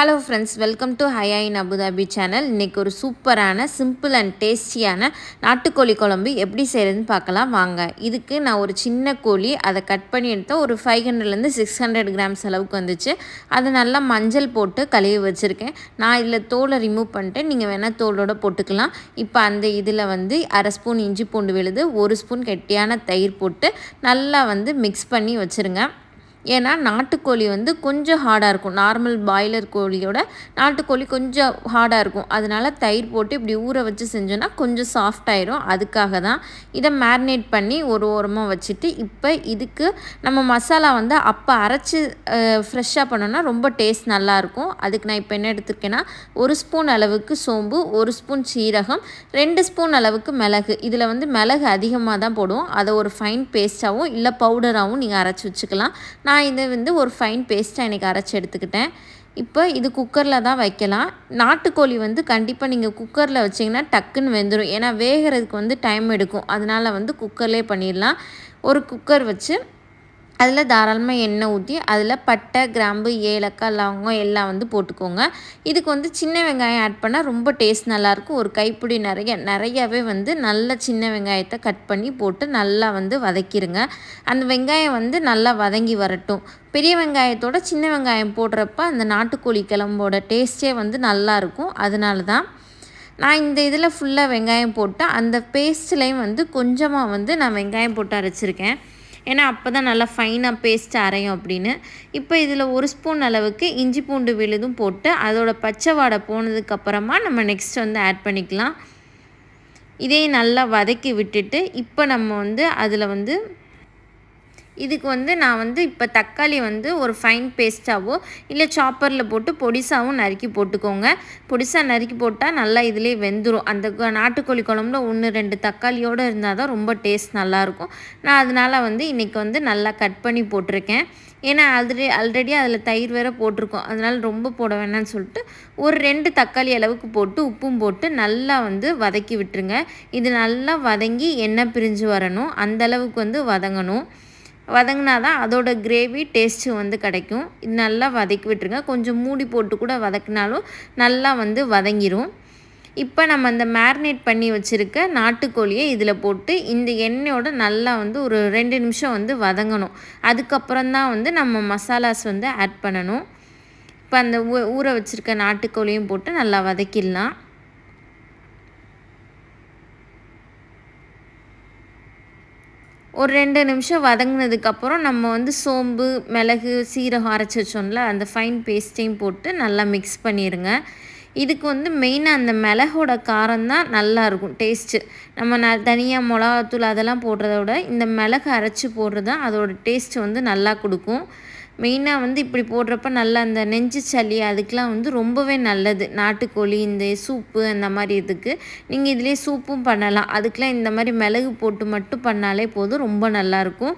Hello friends welcome to ஹையா இன் Abu Dhabi channel இன்றைக்கி ஒரு சூப்பரான சிம்பிள் அண்ட் டேஸ்டியான நாட்டுக்கோழி குழம்பு எப்படி செய்கிறதுன்னு பார்க்கலாம். வாங்க இதுக்கு நான் ஒரு சின்ன கோழி அதை கட் பண்ணி எடுத்தால் ஒரு ஃபைவ் ஹண்ட்ரட்லேருந்து சிக்ஸ் ஹண்ட்ரட் கிராம்ஸ் அளவுக்கு வந்துச்சு. அதை நல்லா மஞ்சள் போட்டு கழுவி வச்சுருக்கேன். நான் இதில் தோலை ரிமூவ் பண்ணிட்டு நீங்கள் வேணால் தோலோட போட்டுக்கலாம். இப்போ அந்த இதில் வந்து அரை ஸ்பூன் இஞ்சி பூண்டு விழுது ஒரு ஸ்பூன் கெட்டியான தயிர் போட்டு நல்லா வந்து மிக்ஸ் பண்ணி வச்சுருங்க. ஏன்னா நாட்டுக்கோழி வந்து கொஞ்சம் ஹார்டாக இருக்கும். நார்மல் பாய்லர் கோழியோட நாட்டுக்கோழி கொஞ்சம் ஹார்டாக இருக்கும். அதனால் தயிர் போட்டு இப்படி ஊற வச்சு செஞ்சோன்னா கொஞ்சம் சாஃப்டாயிரும் அதுக்காக தான் இதை மேரினேட் பண்ணி ஒரு ஓரமாக வச்சுட்டு இப்போ இதுக்கு நம்ம மசாலா வந்து அப்போ அரைச்சி ஃப்ரெஷ்ஷாக பண்ணோன்னா ரொம்ப டேஸ்ட் நல்லாயிருக்கும் அதுக்கு நான் இப்போ என்ன எடுத்துருக்கேன்னா ஒரு ஸ்பூன் அளவுக்கு சோம்பு ஒரு ஸ்பூன் சீரகம் ரெண்டு ஸ்பூன் அளவுக்கு மிளகு. இதில் வந்து மிளகு அதிகமாக தான் போடுவோம். அதை ஒரு ஃபைன் பேஸ்ட்டாகவும் இல்லை பவுடராகவும் நீங்கள் அரைச்சி வச்சுக்கலாம். நான் இதை வந்து ஒரு ஃபைன் பேஸ்ட்டாக எனக்கு அரைச்சி எடுத்துக்கிட்டேன். இப்போ இது குக்கரில் தான் வைக்கலாம். நாட்டுக்கோழி வந்து கண்டிப்பாக நீங்கள் குக்கரில் வச்சிங்கன்னா டக்குன்னு வெந்துடும் ஏன்னா வேகிறதுக்கு வந்து டைம் எடுக்கும். அதனால் வந்து குக்கர்லேயே பண்ணிடலாம். ஒரு குக்கர் வச்சு அதில் தாராளமாக எண்ணெய் ஊற்றி அதில் பட்டை கிராம்பு ஏலக்காய் லவங்கம் எல்லாம் வந்து போட்டுக்கோங்க. இதுக்கு வந்து சின்ன வெங்காயம் ஆட் பண்ணால் ரொம்ப டேஸ்ட் நல்லாயிருக்கும். ஒரு கைப்பிடி நிறைய நிறையாவே வந்து நல்ல சின்ன வெங்காயத்தை கட் பண்ணி போட்டு நல்லா வந்து வதக்கிடுங்க அந்த வெங்காயம் வந்து நல்லா வதங்கி வரட்டும். பெரிய வெங்காயத்தோட சின்ன வெங்காயம் போடுறப்ப அந்த நாட்டுக்கோழி கிளம்போட டேஸ்ட்டே வந்து நல்லாயிருக்கும். அதனால தான் நான் இந்த இதில் ஃபுல்லாக வெங்காயம் போட்டு அந்த பேஸ்ட்லேயும் வந்து கொஞ்சமாக வந்து நான் வெங்காயம் போட்டு அரைச்சிருக்கேன். ஏன்னா அப்போ தான் நல்லா ஃபைனாக பேஸ்ட் அரையும் அப்படின்னு. இப்போ இதில் ஒரு ஸ்பூன் அளவுக்கு இஞ்சி பூண்டு விழுதும் போட்டு அதோட பச்சை வாடை போனதுக்கப்புறமா நம்ம நெக்ஸ்ட் வந்து ஆட் பண்ணிக்கலாம். இதையும் நல்லா வதக்கி விட்டுட்டு இப்போ நம்ம வந்து அதில் வந்து இதுக்கு வந்து நான் வந்து இப்போ தக்காளி வந்து ஒரு ஃபைன் பேஸ்ட்டாகவோ இல்லை சாப்பரில் போட்டு பொடிசாவும் நறுக்கி போட்டுக்கோங்க. பொடிசாக நறுக்கி போட்டால் நல்லா இதிலே வெந்துடும் அந்த நாட்டுக்கோழி குழம்புல ஒன்று ரெண்டு தக்காளியோடு இருந்தால் தான் ரொம்ப டேஸ்ட் நல்லாயிருக்கும் நான் அதனால் வந்து இன்றைக்கி வந்து நல்லா கட் பண்ணி போட்டிருக்கேன். ஏன்னா ஆல்ரெடி ஆல்ரெடி அதில் தயிர் வேறு போட்டிருக்கோம். அதனால் ரொம்ப போட வேணாம்னு சொல்லிட்டு ஒரு ரெண்டு தக்காளி அளவுக்கு போட்டு உப்பும் போட்டு நல்லா வந்து வதக்கி விட்டுருங்க. இது நல்லா வதங்கி எண்ணெய் பிரிஞ்சு வரணும். அந்தளவுக்கு வந்து வதங்கணும். வதங்கினா தான் அதோட கிரேவி டேஸ்ட்டு வந்து கிடைக்கும். இது நல்லா வதக்கி விட்டுருங்க. கொஞ்சம் மூடி போட்டு கூட வதக்கினாலும் நல்லா வந்து வதங்கிடும் இப்போ நம்ம அந்த மேரினேட் பண்ணி வச்சுருக்க நாட்டுக்கோழியை இதில் போட்டு இந்த எண்ணெயோடு நல்லா வந்து ஒரு ரெண்டு நிமிஷம் வந்து வதங்கணும். அதுக்கப்புறம் தான் வந்து நம்ம மசாலாஸ் வந்து ஆட் பண்ணணும். இப்போ அந்த ஊ ஊற வச்சுருக்க நாட்டுக்கோழியும் போட்டு நல்லா வதக்கிடலாம். ஒரு ரெண்டு நிமிஷம் வதங்கினதுக்கப்புறம் நம்ம வந்து சோம்பு மிளகு சீரகம் அரைச்சி வச்சோம்ல அந்த ஃபைன் பேஸ்ட்டையும் போட்டு நல்லா மிக்ஸ் பண்ணிடுங்க இதுக்கு வந்து மெயினாக அந்த மிளகோட காரம் தான் நல்லாயிருக்கும் டேஸ்ட்டு நம்ம ந தனியாக மிளகாத்தூள் அதெல்லாம் போடுறத விட இந்த மிளகு அரைச்சி போடுறது தான் அதோட டேஸ்ட்டு வந்து நல்லா கொடுக்கும். மெயினாக வந்து இப்படி போடுறப்ப நல்லா அந்த நெஞ்சு சளி அதுக்கெலாம் வந்து ரொம்பவே நல்லது. நாட்டுக்கோழி இந்த சூப்பு அந்த மாதிரி இதுக்கு. நீங்கள் இதிலே சூப்பும் பண்ணலாம். அதுக்கெலாம் இந்த மாதிரி மிளகு போட்டு மட்டும் பண்ணாலே போதும் ரொம்ப நல்லாயிருக்கும்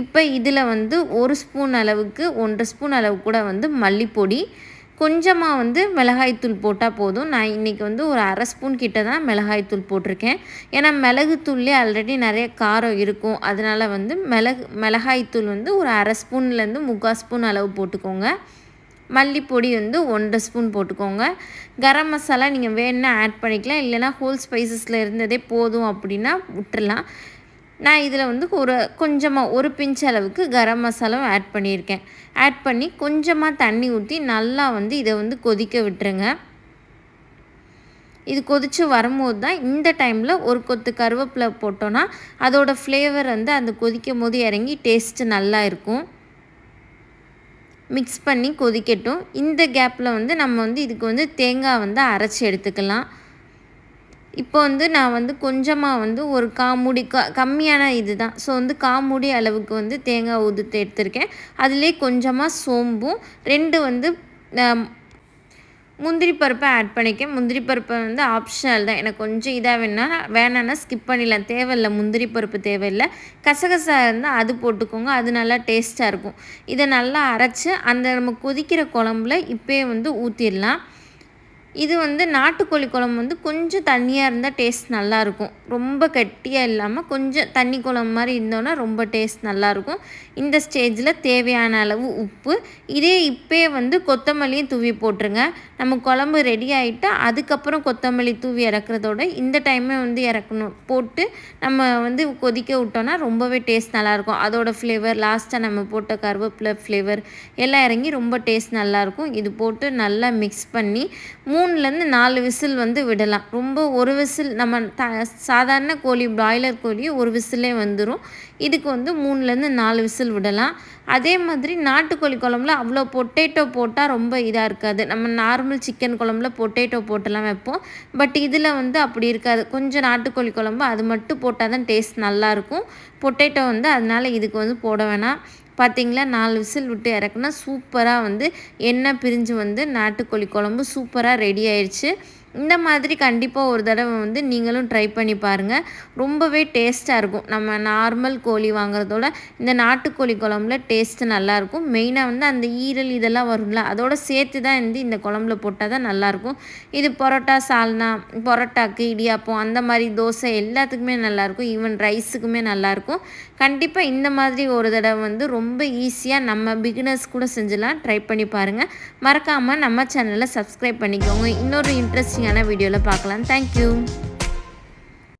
இப்போ இதில் வந்து ஒரு ஸ்பூன் அளவுக்கு ஒன்றரை ஸ்பூன் அளவு கூட வந்து மல்லிப்பொடி கொஞ்சமாக வந்து மிளகாய்த்தூள் போட்டால் போதும். நான் இன்றைக்கி வந்து ஒரு அரை ஸ்பூன் கிட்ட தான் மிளகாய்த்தூள் போட்டிருக்கேன். ஏன்னா மிளகுத்தூள்லேயே ஆல்ரெடி நிறைய காரம் இருக்கும். அதனால் வந்து மிளகு மிளகாய்த்தூள் வந்து ஒரு அரை ஸ்பூன்லேருந்து முக்கால் ஸ்பூன் அளவு போட்டுக்கோங்க. மல்லிப்பொடி வந்து ஒன்றரை ஸ்பூன் போட்டுக்கோங்க. கரம் மசாலா நீங்கள் வேணுன்னா ஆட் பண்ணிக்கலாம். இல்லைனா ஹோல் ஸ்பைசஸில் இருந்ததே போதும் அப்படின்னா விட்டுறலாம். நான் இதில் வந்து ஒரு கொஞ்சமாக ஒரு பிஞ்ச் அளவுக்கு கரம் மசாலாவும் ஆட் பண்ணியிருக்கேன். ஆட் பண்ணி கொஞ்சமாக தண்ணி ஊற்றி நல்லா வந்து இதை வந்து கொதிக்க விட்டுருங்க. இது கொதித்து வரும்போது தான் இந்த டைமில் ஒரு கொத்து கருவேப்பிலை போட்டோன்னா அதோடய ஃப்ளேவர் வந்து அந்த கொதிக்கும் போது இறங்கி டேஸ்ட்டு நல்லா இருக்கும். மிக்ஸ் பண்ணி கொதிக்கட்டும். இந்த கேப்பில் வந்து நம்ம வந்து இதுக்கு வந்து தேங்காய் வந்து அரைச்சி எடுத்துக்கலாம். இப்போ வந்து நான் வந்து கொஞ்சமாக வந்து ஒரு காமுடி க கம்மியான இது தான் ஸோ வந்து காமுடி அளவுக்கு வந்து தேங்காய் உதுத்து எடுத்திருக்கேன். அதிலே கொஞ்சமாக சோம்பும் ரெண்டு வந்து முந்திரி பருப்பை ஆட் பண்ணிக்க முந்திரி பருப்பை வந்து ஆப்ஷனல் தான். எனக்கு கொஞ்சம் இதாக வேணா வேணான்னா ஸ்கிப் பண்ணிடலாம். தேவையில்லை முந்திரி பருப்பு தேவையில்லை. கசகசா இருந்தால் அது போட்டுக்கோங்க. அது நல்லா டேஸ்ட்டாக இருக்கும். இதை நல்லா அரைச்சி அந்த நம்ம கொதிக்கிற குழம்புல இப்போயே வந்து ஊற்றிடலாம் இது வந்து நாட்டுக்கோழி குழம்பு வந்து கொஞ்சம் தண்ணியாக இருந்தால் டேஸ்ட் நல்லாயிருக்கும். ரொம்ப கட்டியாக இல்லாமல் கொஞ்சம் தண்ணி குழம்பு மாதிரி இருந்தோன்னா ரொம்ப டேஸ்ட் நல்லாயிருக்கும். இந்த ஸ்டேஜில் தேவையான அளவு உப்பு. இதே இப்போயே வந்து கொத்தமல்லியும் தூவி போட்டுருங்க. நம்ம குழம்பு ரெடி ஆகிட்டா அதுக்கப்புறம் கொத்தமல்லி தூவி இறக்குறதோட இந்த டைமே வந்து இறக்கணும். போட்டு நம்ம வந்து கொதிக்க விட்டோன்னா ரொம்பவே டேஸ்ட் நல்லாயிருக்கும். அதோட ஃப்ளேவர் லாஸ்ட்டாக நம்ம போட்ட கருவேப்பிலை ஃப்ளேவர் எல்லாம் இறங்கி ரொம்ப டேஸ்ட் நல்லாயிருக்கும். இது போட்டு நல்லா மிக்ஸ் பண்ணி மூ மூணுலேருந்து நாலு விசில் வந்து விடலாம். ரொம்ப ஒரு விசில் நம்ம த சாதாரண கோழி பிராய்லர் கோழி ஒரு விசிலே வந்துடும் இதுக்கு வந்து மூணுலேருந்து நாலு விசில் விடலாம். அதே மாதிரி நாட்டுக்கோழி குழம்புல அவ்வளோ பொட்டேட்டோ போட்டால் ரொம்ப இதாக இருக்காது. நம்ம நார்மல் சிக்கன் குழம்புல பொட்டேட்டோ போட்டெல்லாம் வைப்போம். பட் இதில் வந்து அப்படி இருக்காது. கொஞ்சம் நாட்டுக்கோழி குழம்பு அது மட்டும் போட்டால் தான் டேஸ்ட் நல்லாயிருக்கும் பொட்டேட்டோ வந்து அதனால் இதுக்கு வந்து போட வேணாம். பார்த்திங்களா நாலு விசில் விட்டு இறக்குனா சூப்பராக வந்து எண்ணெய் பிரிஞ்சு வந்து நாட்டுக்கோழி குழம்பு சூப்பராக ரெடி ஆயிடுச்சு இந்த மாதிரி கண்டிப்பாக ஒரு தடவை வந்து நீங்களும் ட்ரை பண்ணி பாருங்கள் ரொம்பவே டேஸ்ட்டாக இருக்கும். நம்ம நார்மல் கோழி வாங்குறதோட இந்த நாட்டுக்கோழி குழம்புல டேஸ்ட்டு நல்லாயிருக்கும் மெயினாக வந்து அந்த ஈரல் இதெல்லாம் வரும்ல அதோட சேர்த்து தான் வந்து இந்த குழம்புல போட்டால் தான் நல்லாயிருக்கும் இது பரோட்டா சால்னா பரோட்டாக்கு இடியாப்பம் அந்த மாதிரி தோசை எல்லாத்துக்குமே நல்லாயிருக்கும் ஈவன் ரைஸுக்குமே நல்லாயிருக்கும் கண்டிப்பாக இந்த மாதிரி ஒரு தடவை வந்து ரொம்ப ஈஸியாக நம்ம பிகினர்ஸ் கூட செஞ்சலாம். ட்ரை பண்ணி பாருங்கள் மறக்காமல் நம்ம சேனலை சப்ஸ்கிரைப் பண்ணிக்கோங்க. இன்னொரு இன்ட்ரெஸ்டிங்கான வீடியோவில் பார்க்கலாம். தேங்க்யூ